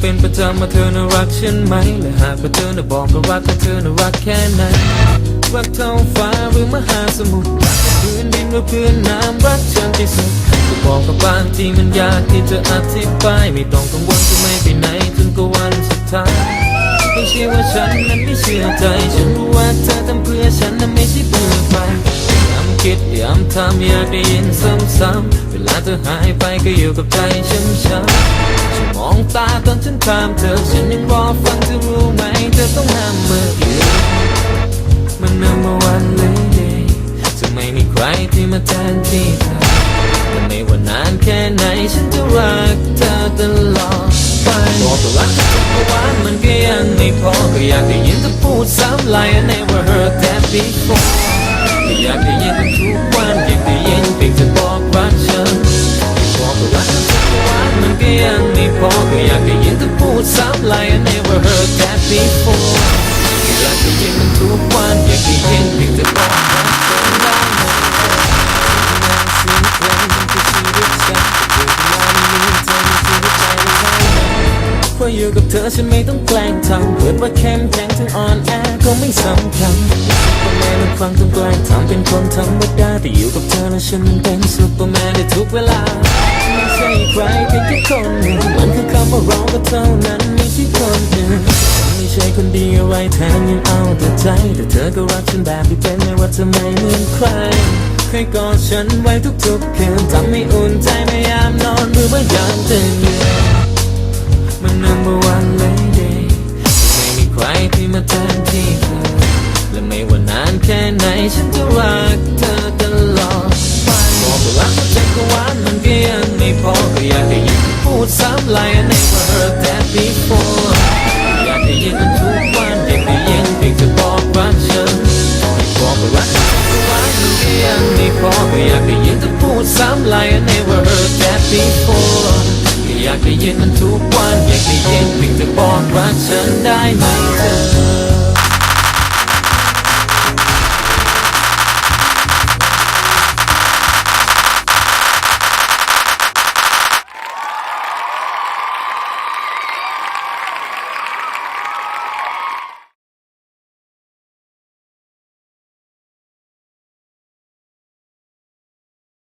เป็นประจำมาเธอน่ารักฉันไหม และหากว่าเธอน่ะบอกก็รักเธอน่ารักแค่ไหน รักเท่าฟ้าหรือมหาสมุทร รักพื้นดินหรือพื้นน้ำรักฉันที่สุดก็บอกกับบางที่มันยากที่จะอธิบาย ไม่ต้องกังวลจะไม่ไปไหนจนกว่าวันสุดท้ายไม่ใช่ว่าฉันนั้นไม่เชื่อใจ ฉันรู้ว่าเธอทำเพื่อฉันนั้นไม่ใช่เพื่อใครย้ำคิดย้ำทำอยากได้ยินซ้ำๆเวลาเธอหายไปก็อยู่กับใจช้ำช้ำ องตาตอนฉันถามเธอฉันยังรอฟังเธอรู้ไหมเธอต้องห้ามเมื่อกี้มัน number one lady จะไม่มีใครที่มาแทนที่เธอแต่ไม่ว่านานแค่ไหนฉันจะรักเธอตลอดไปบอกว่ารักเธอทุกวันมันก็ยังไม่พอก็อยากได้ยินเธอพูดซ้ำ like I never heard that before ก็อยากได้ยินมันทุกวันอยากได้ยินเพียงเธอบอกรักฉันบอกว่ารักเธอทุกวันมันก็ยัง ก็อยากได้ยินเธอพูดซ้ำ like I never heard that before อยากได้ยินมันทุกวันอยากได้ยินเพียงแต่บอกรักเธอได้ไหมเสียงเพลงมันคือชีวิตฉันอยู่ที่ว่าไม่มีเธอในชีวิตใจเราได้ไหมเพราะอยู่กับเธอฉันไม่ต้องแกล้งทำเกิดว่าเข้มแข็งถึงอ่อนแอก็ไม่สำคัญซุปอร์แมนมันฟังต้องแกล้งทำเป็นคนธรรมดาแต่อยู่กับเธอแล้วฉันเป็นซุปเปอร์แมนในทุกเวลาไม่ใช่ใครเพียงแค่คนหนึ่ง ท่านั้นไม่ใช่คนอื่นฉันไม่ใช่คนดีอะไรแถมยังเอาแต่ใจ แต่เธอก็รักฉันแบบที่เป็นไม่ว่าจะไม่เหมือนใครเคยกอดฉันไว้ทุกๆคืนทำให้อุ่นใจไม่ยามนอนหรือว่ายามตื่นอยู่มัน number one lady ไม่มีใครที่มาแทนที่เธอและไม่ว่านานแค่ไหนฉันจะรัก พูดซ้ำ like I never heard that before อยากได้ยินมันทุกวัน อยากได้ยินเพียงจะบอกรักฉันได้ไหมเธอ